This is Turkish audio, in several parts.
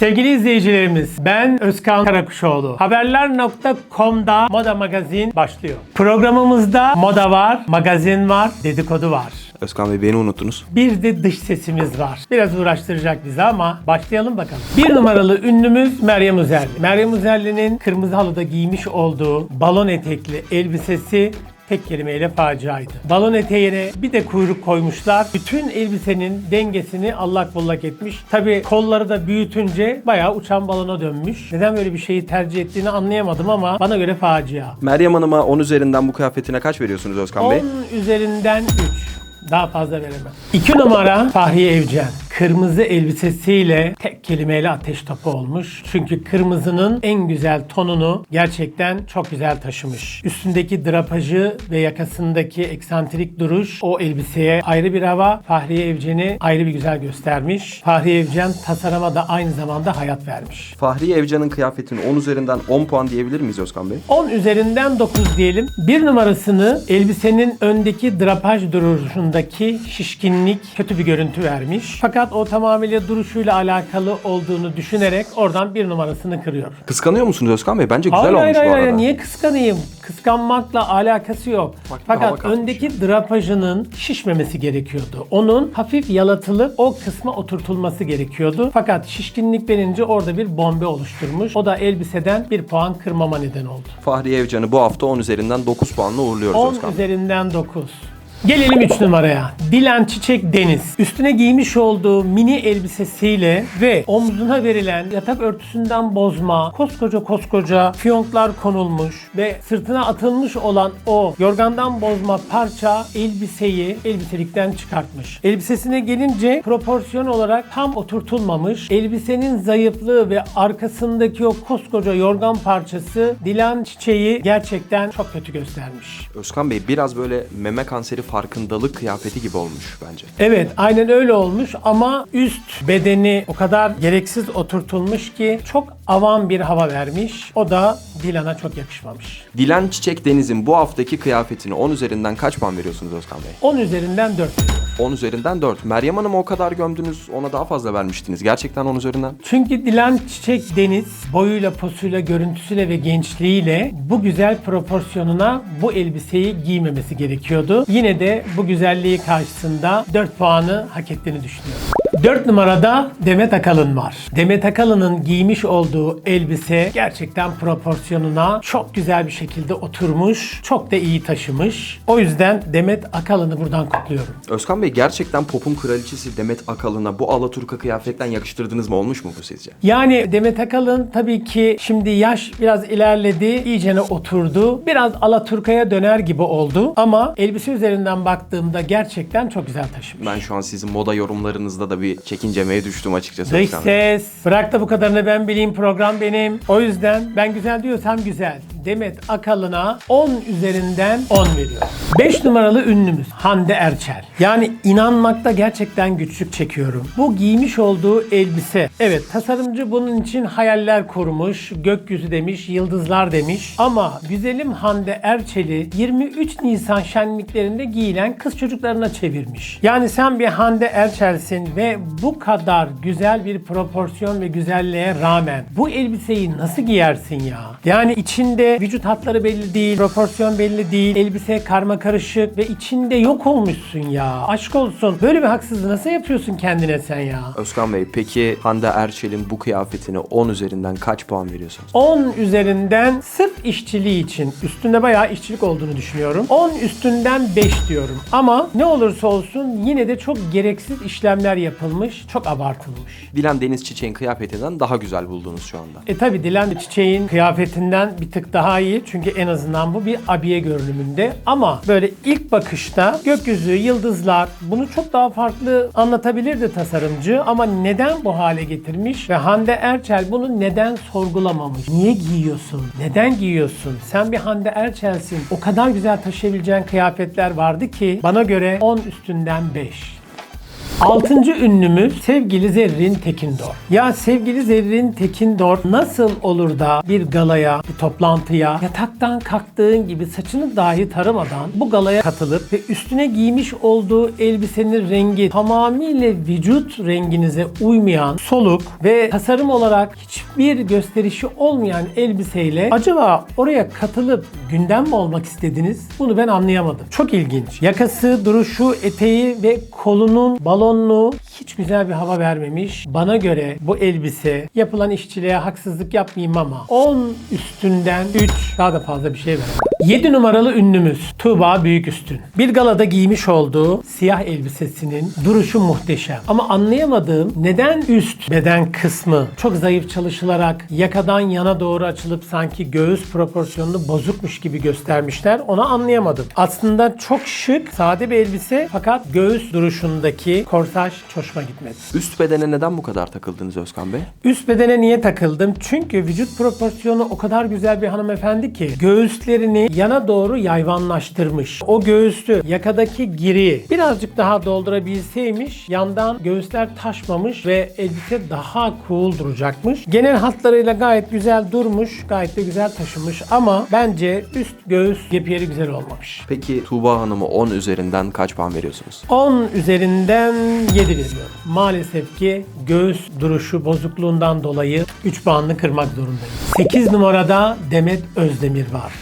Sevgili izleyicilerimiz, ben Özkan Karakuşoğlu. Haberler.com'da Moda Magazin başlıyor. Programımızda moda var, magazin var, dedikodu var. Özkan Bey beni unuttunuz. Bir de dış sesimiz var. Biraz uğraştıracak bizi ama başlayalım bakalım. Bir numaralı ünlümüz Meryem Uzerli. Meryem Uzerli'nin kırmızı halıda giymiş olduğu balon etekli elbisesi tek kelimeyle faciaydı. Balon eteğine bir de kuyruk koymuşlar. Bütün elbisenin dengesini allak bullak etmiş. Tabi kolları da büyütünce bayağı uçan balona dönmüş. Neden böyle bir şeyi tercih ettiğini anlayamadım ama bana göre facia. Meryem Hanım'a 10 üzerinden bu kıyafetine kaç veriyorsunuz Özkan Bey? 10 üzerinden 3. Daha fazla veremem. 2 numara Fahriye Evcen. Kırmızı elbisesiyle tek kelimeyle ateş topu olmuş. Çünkü kırmızının en güzel tonunu gerçekten çok güzel taşımış. Üstündeki drapajı ve yakasındaki eksantrik duruş o elbiseye ayrı bir hava. Fahriye Evcen'i ayrı bir güzel göstermiş. Fahriye Evcen tasarıma da aynı zamanda hayat vermiş. Fahriye Evcan'ın kıyafetine 10 üzerinden 10 puan diyebilir miyiz Özkan Bey? 10 üzerinden 9 diyelim. Bir numarasını elbisenin öndeki drapaj duruşundaki şişkinlik kötü bir görüntü vermiş. Fakat o tamamıyla duruşuyla alakalı olduğunu düşünerek oradan bir numarasını kırıyor. Kıskanıyor musunuz Özkan Bey? Bence güzel Hayır olmuş hayır bu hayır arada. niye kıskanayım? Kıskanmakla alakası yok. Bak, hava Fakat öndeki drapajının şişmemesi gerekiyordu. Onun hafif yalatılıp o kısma oturtulması gerekiyordu. Fakat şişkinlik verince orada bir bombe oluşturmuş. O da elbiseden bir puan kırmama neden oldu. Fahriye Evcan'ı bu hafta 10 üzerinden 9 puanla uğurluyoruz 10 Özkan Bey. üzerinden 9. Gelelim 3 numaraya. Dilan Çiçek Deniz. Üstüne giymiş olduğu mini elbisesiyle ve omzuna verilen yatak örtüsünden bozma, koskoca koskoca fiyonklar konulmuş ve sırtına atılmış olan o yorgandan bozma parça elbiseyi elbiselikten çıkartmış. Elbisesine gelince proporsiyon olarak tam oturtulmamış. Elbisenin zayıflığı ve arkasındaki o koskoca yorgan parçası Dilan Çiçeği gerçekten çok kötü göstermiş. Özkan Bey biraz böyle meme kanseri farkındalık kıyafeti gibi olmuş bence. Evet aynen öyle olmuş ama üst bedeni o kadar gereksiz oturtulmuş ki çok avam bir hava vermiş. O da Dilan'a çok yakışmamış. Dilan Çiçek Deniz'in bu haftaki kıyafetine 10 üzerinden kaç puan veriyorsunuz Özkan Bey? 10 üzerinden 4. 10 üzerinden 4. Meryem Hanım'ı o kadar gömdünüz, ona daha fazla vermiştiniz. Gerçekten 10 üzerinden. Çünkü Dilan Çiçek Deniz boyuyla, posuyla, görüntüsüyle ve gençliğiyle bu güzel proporsiyonuna bu elbiseyi giymemesi gerekiyordu. Yine de bu güzelliği karşısında 4 puanı hak ettiğini düşünüyorum. 4 numarada Demet Akalın var. Demet Akalın'ın giymiş olduğu elbise gerçekten proporsiyonuna çok güzel bir şekilde oturmuş, çok da iyi taşımış. O yüzden Demet Akalın'ı buradan kutluyorum. Özkan Bey gerçekten popun kraliçesi Demet Akalın'a bu Alaturka kıyafetten yakıştırdınız mı? Olmuş mu bu sizce? Yani Demet Akalın tabii ki şimdi yaş biraz ilerledi, iyicene oturdu. Biraz Alaturka'ya döner gibi oldu ama elbise üzerinden baktığımda gerçekten çok güzel taşımış. Ben şu an sizin moda yorumlarınızda da bir çekincemeye düştüm açıkçası. Dış ses. Bırak da bu kadarını ben bileyim program benim. O yüzden ben güzel diyorsam güzel. Demet Akalın'a 10 üzerinden 10 veriyorum. 5 numaralı ünlümüz Hande Erçel. Yani inanmakta gerçekten güçlük çekiyorum. Bu giymiş olduğu elbise. Evet tasarımcı bunun için hayaller kurmuş. Gökyüzü demiş, yıldızlar demiş. Ama güzelim Hande Erçel'i 23 Nisan şenliklerinde giyilen kız çocuklarına çevirmiş. Yani sen bir Hande Erçel'sin ve bu kadar güzel bir proporsiyon ve güzelliğe rağmen bu elbiseyi nasıl giyersin ya? Yani içinde vücut hatları belli değil, proporsiyon belli değil, elbise karma karışık ve içinde yok olmuşsun ya. Aşk olsun. Böyle bir haksızlığı nasıl yapıyorsun kendine sen ya? Özkan Bey peki Hande Erçel'in bu kıyafetine 10 üzerinden kaç puan veriyorsunuz? 10 üzerinden sırf işçiliği için üstünde bayağı işçilik olduğunu düşünüyorum. 10 üstünden 5 diyorum. Ama ne olursa olsun yine de çok gereksiz işlemler yapılmış, çok abartılmış. Dilan Deniz Çiçek'in kıyafetinden daha güzel buldunuz şu anda. E tabi Dilan Çiçek'in kıyafetinden bir tık daha iyi. Çünkü en azından bu bir abiye görünümünde. Ama böyle ilk bakışta gökyüzü, yıldızlar bunu çok daha farklı anlatabilirdi tasarımcı. Ama neden bu hale getirmiş? Ve Hande Erçel bunu neden sorgulamamış? Niye giyiyorsun? Neden giyiyorsun? Sen bir Hande Erçel'sin. O kadar güzel taşıyabileceğin kıyafetler vardı ki bana göre 10 üstünden 5. Altıncı ünlümüz sevgili Zerrin Tekindor. Ya sevgili Zerrin Tekindor nasıl olur da bir galaya, bir toplantıya yataktan kalktığın gibi saçını dahi taramadan bu galaya katılıp ve üstüne giymiş olduğu elbisenin rengi tamamıyla vücut renginize uymayan, soluk ve tasarım olarak hiçbir gösterişi olmayan elbiseyle acaba oraya katılıp gündem mi olmak istediniz? Bunu ben anlayamadım. Çok ilginç. Yakası, duruşu, eteği ve kolunun balonluğu hiç güzel bir hava vermemiş. Bana göre bu elbise yapılan işçiliğe haksızlık yapmayayım ama 10 üstünden 3 daha da fazla bir şey veremem. 7 numaralı ünlümüz Tuğba Büyüküstün. Bir galada giymiş olduğu siyah elbisesinin duruşu muhteşem. Ama anlayamadığım neden üst beden kısmı çok zayıf çalışılarak yakadan yana doğru açılıp sanki göğüs proporsiyonunu bozukmuş gibi göstermişler onu anlayamadım. Aslında çok şık, sade bir elbise fakat göğüs duruşundaki korsaj hoşuma gitmedi. Üst bedene neden bu kadar takıldınız Özkan Bey? Üst bedene niye takıldım? Çünkü vücut proporsiyonu o kadar güzel bir hanımefendi ki göğüslerini yana doğru yayvanlaştırmış. O göğüslü yakadaki giri birazcık daha doldurabilseymiş yandan göğüsler taşmamış ve elbise daha cool duracakmış. Genel hatlarıyla gayet güzel durmuş, gayet de güzel taşımış ama bence üst göğüs yepyeni güzel olmamış. Peki Tuğba Hanım'ı 10 üzerinden kaç puan veriyorsunuz? 10 üzerinden 7 veriyorum. Maalesef ki göğüs duruşu bozukluğundan dolayı 3 puanını kırmak zorundayım. 8 numarada Demet Özdemir var.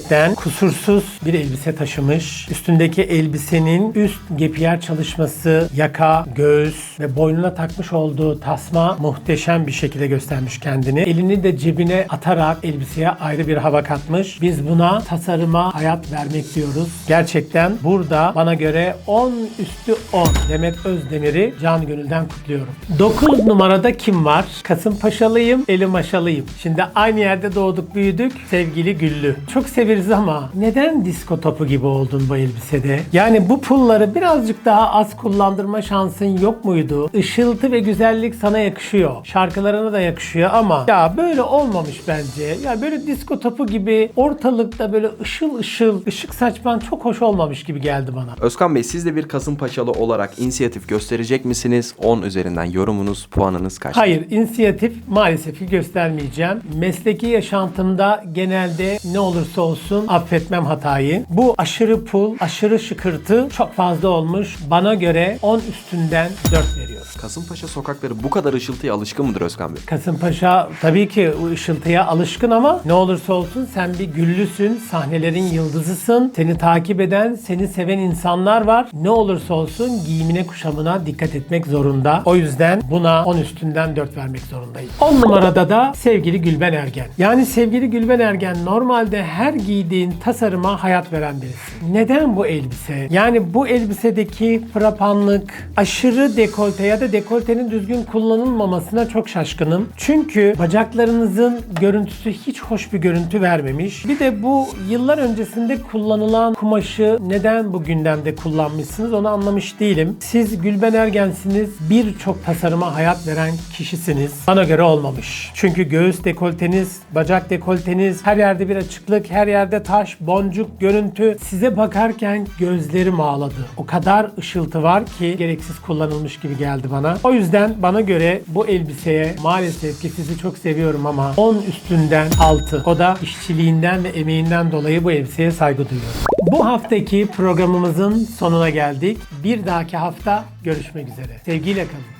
Gerçekten kusursuz bir elbise taşımış. Üstündeki elbisenin üst gepiyer çalışması, yaka, göğüs ve boynuna takmış olduğu tasma muhteşem bir şekilde göstermiş kendini. Elini de cebine atarak elbiseye ayrı bir hava katmış. Biz buna tasarıma hayat vermek diyoruz. Gerçekten burada bana göre 10 üstü 10 Demet Özdemir'i can gönülden kutluyorum. 9 numarada kim var? Kasımpaşalıyım, eli maşalıyım. Şimdi aynı yerde doğduk büyüdük. Sevgili Güllü. Çok severiz ama neden disko topu gibi oldun bu elbisede? Yani bu pulları birazcık daha az kullandırma şansın yok muydu? Işıltı ve güzellik sana yakışıyor. Şarkılarına da yakışıyor ama ya böyle olmamış bence. Ya böyle disko topu gibi ortalıkta böyle ışıl ışıl ışık saçman çok hoş olmamış gibi geldi bana. Özkan Bey siz de bir Kasımpaşalı olarak inisiyatif gösterecek misiniz? 10 üzerinden yorumunuz, puanınız kaç? Hayır, inisiyatif maalesef ki göstermeyeceğim. Mesleki yaşantımda genelde ne olursa olsun affetmem hatayı. Bu aşırı pul, aşırı şıkırtı çok fazla olmuş. Bana göre 10 üstünden 4 veriyorum. Kasımpaşa sokakları bu kadar ışıltıya alışkın mıdır Özkan Bey? Kasımpaşa tabii ki ışıltıya alışkın ama ne olursa olsun sen bir güllüsün, sahnelerin yıldızısın. Seni takip eden, seni seven insanlar var. Ne olursa olsun giyimine, kuşamına dikkat etmek zorunda. O yüzden buna 10 üstünden 4 vermek zorundayım. 10 numarada da sevgili Gülben Ergen. Yani sevgili Gülben Ergen normalde her giydiğin tasarıma hayat veren birisi. Neden bu elbise? Yani bu elbisedeki frapanlık, aşırı dekolte da dekoltenin düzgün kullanılmamasına çok şaşkınım. Çünkü bacaklarınızın görüntüsü hiç hoş bir görüntü vermemiş. Bir de bu yıllar öncesinde kullanılan kumaşı neden bu gündemde kullanmışsınız onu anlamış değilim. Siz Gülben Ergen'siniz. Birçok tasarıma hayat veren kişisiniz. Bana göre olmamış. Çünkü göğüs dekolteniz, bacak dekolteniz, her yerde bir açıklık, her yerde taş, boncuk, görüntü. Size bakarken gözlerim ağladı. O kadar ışıltı var ki gereksiz kullanılmış gibi geldi bana. O yüzden bana göre bu elbiseye maalesef ki sizi çok seviyorum ama 10 üstünden 6. O da işçiliğinden ve emeğinden dolayı bu elbiseye saygı duyuyorum. Bu haftaki programımızın sonuna geldik. Bir dahaki hafta görüşmek üzere. Sevgiyle kalın.